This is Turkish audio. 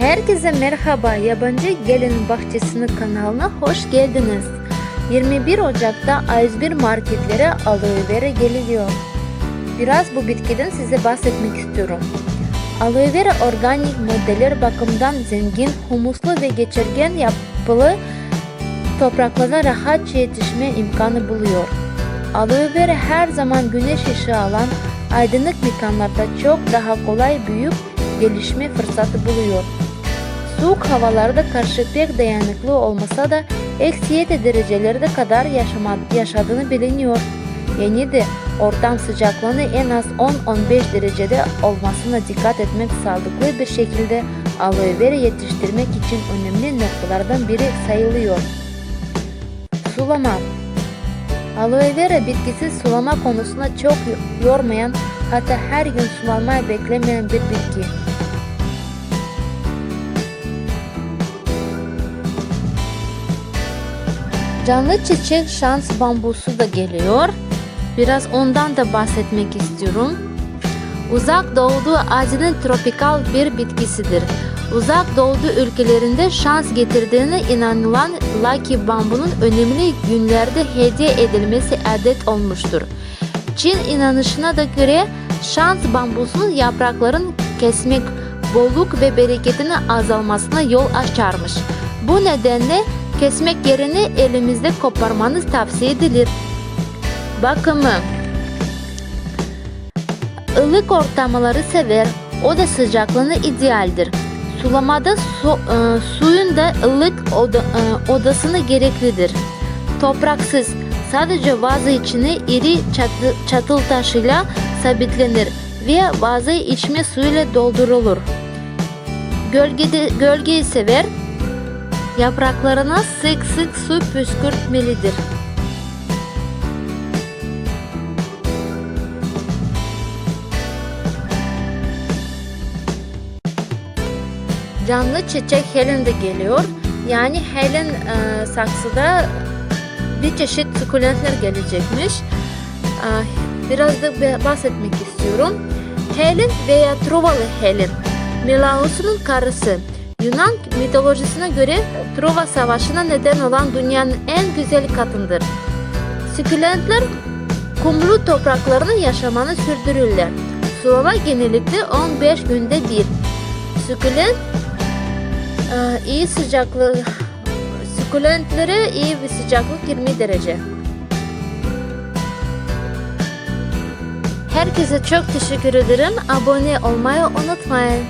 Herkese merhaba. Yabancı Gelin Bahçesini kanalına hoş geldiniz. 21 Ocak'ta A101 marketlere aloe vera geliyor. Biraz bu bitkiden size bahsetmek istiyorum. Aloe vera organik maddeler bakımından zengin, humuslu ve geçirgen yapılı topraklarda rahatça yetişme imkanı buluyor. Aloe vera her zaman güneş ışığı alan aydınlık mekanlarda çok daha kolay büyüyüp gelişme fırsatı buluyor. Soğuk havalarda karşı pek dayanıklı olmasa da eksi 7 derecelerde kadar yaşama, yaşadığını biliniyor. Yeni de ortam sıcaklığını en az 10-15 derecede olmasına dikkat etmek sağlıklı bir şekilde aloe vera yetiştirmek için önemli noktalardan biri sayılıyor. Sulama Aloe vera bitkisi sulama konusunda çok yormayan hatta her gün sulanmayı beklemeyen bir bitki. Canlı çiçek şans bambusu da geliyor. Biraz ondan da bahsetmek istiyorum. Uzak Doğu Asya'nın tropikal bir bitkisidir. Uzak Doğu ülkelerinde şans getirdiğine inanılan Lucky bambunun önemli günlerde hediye edilmesi adet olmuştur. Çin inanışına da göre şans bambusunun yaprakların kesmek bolluk ve bereketinin azalmasına yol açarmış. Bu nedenle kesmek yerine elimizde koparmanız tavsiye edilir. Bakımı ılık ortamları sever, oda sıcaklığını idealdir. Sulamada su, e, suyun da ılık oda, e, odasını gereklidir. Topraksız, sadece vazo içine iri çatı, çatıl taşıyla sabitlenir ve vazo içme suyuyla doldurulur. Gölgede, gölgeyi sever, yapraklarına sık sık su püskürtmelidir. Canlı çiçek Helen de geliyor. Yani Helen e, saksıda bir çeşit sukulentler gelecekmiş. E, biraz da bahsetmek istiyorum. Helen veya Trovalı Helen, Menelaus'un karısı. Yunan mitolojisine göre Trova Savaşı'na neden olan dünyanın en güzel kadındır. Sukulentler kumlu topraklarını yaşamanı sürdürürler. Sulama genellikle 15 günde bir. Sukulent ee, iyi sıcaklık sukulentlere iyi bir sıcaklık 20 derece. Herkese çok teşekkür ederim. Abone olmayı unutmayın.